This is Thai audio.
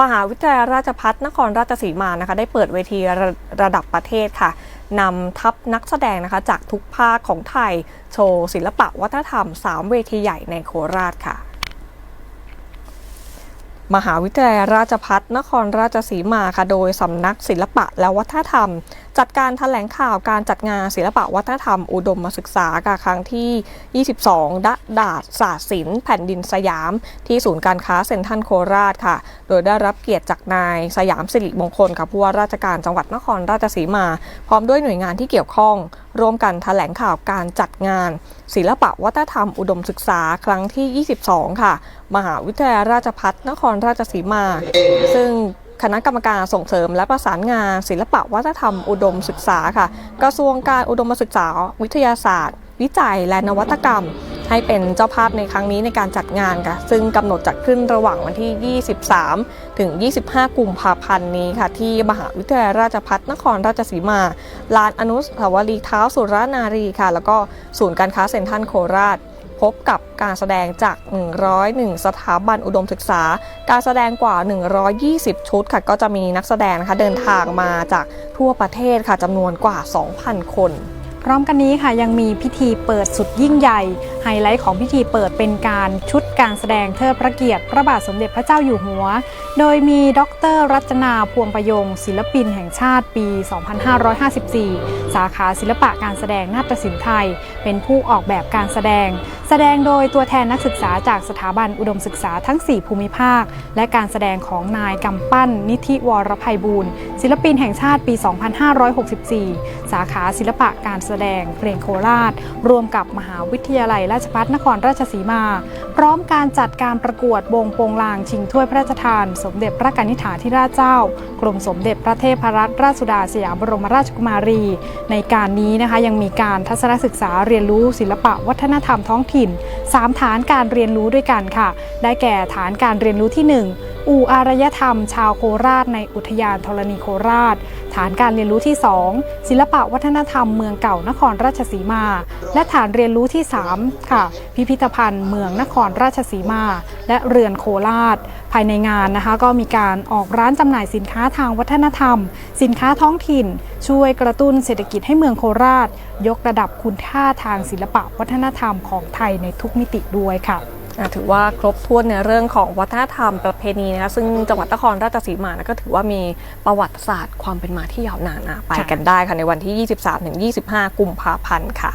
มหาวิทยาลัยราชพัฒนครราชสีมานะคะ ได้เปิดเวทีระระดับประเทศค่ะนำทัพนักแสดงนะคะ จากทุกภาคของไทย โชว์ศิลปะวัฒนธรรม 3 เวทีใหญ่ในโคราชค่ะมหาวิทยาลัยราชพัฒนครราชสีมาค่ะ โดยสำนักศิลปะและวัฒนธรรมจัดการแถลงข่าวการจัดงานศิลปะวัฒนธรรมอุดมศึกษาค่ะครั้งที่ 22ดะดาษศาสศิลป์แผ่นดินสยาม ที่ศูนย์การค้าเซ็นทรัลโคราชค่ะ โดยได้รับเกียรติจากนายสยามสิริมงคลค่ะผู้ว่าราชการจังหวัดนครราชสีมา พร้อมด้วยหน่วยงานที่เกี่ยวข้อง ร่วมกันแถลงข่าวการจัดงาน ศิลปะวัฒนธรรมอุดมศึกษาครั้งที่ 22 ค่ะ มหาวิทยาลัยราชภัฏนครราชสีมา ซึ่ง คณะกรรมการส่งเสริมและประสานงาน ศิลปะวัฒนธรรมอุดมศึกษาค่ะ กระทรวงการอุดมศึกษา วิทยาศาสตร์ วิจัยและนวัตกรรม ให้เป็นเจ้าภาพในครั้งนี้ในการจัดงานค่ะ ซึ่งกำหนดจัดขึ้นระหว่างวันที่ 23 ถึง 25 กุมภาพันธ์นี้ค่ะ ที่มหาวิทยาลัยราชภัฏนครราชสีมา ลานอนุสาวรีย์เท้าสุรนารีค่ะ แล้วก็ศูนย์การค้าเซ็นทรัลโคราช พบกับการแสดงจาก 101 สถาบันอุดมศึกษา การแสดงกว่า 120 ชุดค่ะ ก็จะมีนักแสดงนะคะเดินทางมาจากทั่วประเทศค่ะจำนวนกว่า 2,000 คน พร้อมกันนี้ค่ะยังมีพิธีเปิดสุดยิ่งใหญ่ไฮไลท์ของพิธีเปิดเป็นการชุดการแสดงเทิดพระเกียรติ พระบาทสมเด็จพระเจ้าอยู่หัว โดยมีดรรัตนาพวงประยง ศิลปินแห่งชาติปี 2554 สาขาศิลปะการแสดงนาฏศิลป์ไทย เป็นผู้ออกแบบการแสดง แสดงโดยตัวแทนนักศึกษาจากสถาบันอุดมศึกษาทั้ง 4 ภูมิภาค และการแสดงของนายกำปั้น นิธิวรภัยบูรณ์ศิลปินแห่งชาติปี 2564 สาขาศิลปะการแสดงเพลงโคราช รวมกับมหาวิทยาลัยราชพัฒนครราชสีมา พร้อมการจัดการประกวดวงโปงลางชิงถ้วยพระราชทาน สมเด็จพระกนิษฐาธิราชเจ้า กรมสมเด็จพระเทพรัตนราชสุดาสยามบรมราชกุมารี ในการนี้นะคะยังมีการทัศนศึกษาเรียนรู้ศิลปะวัฒนธรรมท้องถิ่น 3 ฐานการเรียนรู้ด้วยกันค่ะ ได้แก่ฐานการเรียนรู้ที่ 1 อู่อารยธรรม ชาวโคราชในอุทยานธรณีโคราช ฐานการเรียนรู้ที่ 2 ศิลปะวัฒนธรรมเมืองเก่านครราชสีมา และฐานเรียนรู้ที่ 3 ค่ะ พิพิธภัณฑ์เมืองนครราชสีมา และเรือนโคราช ภายในงานนะคะ ก็มีการออกร้านจำหน่ายสินค้าทางวัฒนธรรม สินค้าท้องถิ่น ช่วยกระตุ้นเศรษฐกิจให้เมืองโคราช ยกระดับคุณค่าทางศิลปะวัฒนธรรมของไทยในทุกมิติด้วยค่ะอะ ถือว่าครบถ้วนในเรื่องของวัฒนธรรมประเพณีนะคะซึ่งจังหวัดนครราชสีมานะก็ถือว่ามีประวัติศาสตร์ความเป็นมาที่ยาวนานน่ะไปกันได้ค่ะในวันที่ 23-25 กุมภาพันธ์ค่ะ